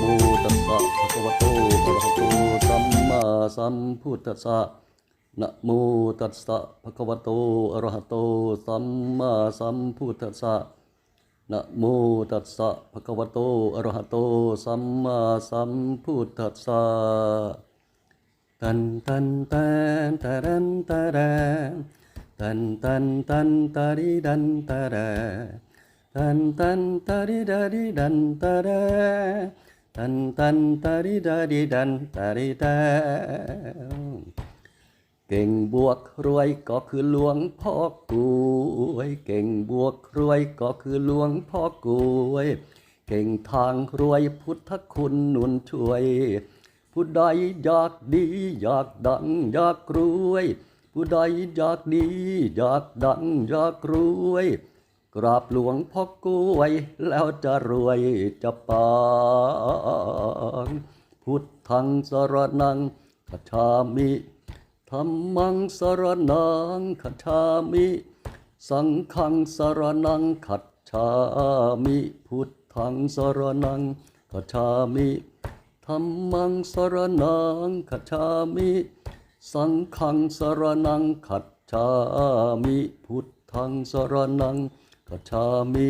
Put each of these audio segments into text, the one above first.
มุตสะภะคะวะโตอะระหะโตสัมมาสัมพุทธัสสะนะโมตัสสะภะคะวะโตอะระหะโตสัมมาสัมพุทธัสสะนะโมตัสสะภะคะวะโตอะระหะโตสัมมาสัมพุทธัสสะตันตันตันตะรันตะระตันตันตันตะริดันตะระตันตันตะริดาริดันตะระ ตันตันตะริดาริดันตะริดาเก่งบวกรวยก็คือหลวงพ่อกล้วยเก่งบวกรวยก็คือหลวงพ่อกล้วยเก่งทางรวยพุทธคุณหนุนช่วย ผู้ใดอยากดีอยากดังอยากรวย ผู้ใดอยากดีอยากดังอยากรวย กราบหลวงพ่อกล้วย แล้วจะรวยจะปางพุทธังสรนังคัจฉามิธรรมังสรนังคัจฉามิ สังฆังสรนังคัจฉามิ พุทธังสรนังคัจฉามิธรรมังสรนังคัจฉามิ สังฆังสรนังคัจฉามิ พุทธังสรนัง คัจามิ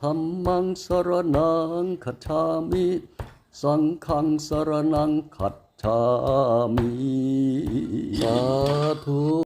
ธรรมังสรนังคัจามิสังฆังสรนังคัจฉามิสา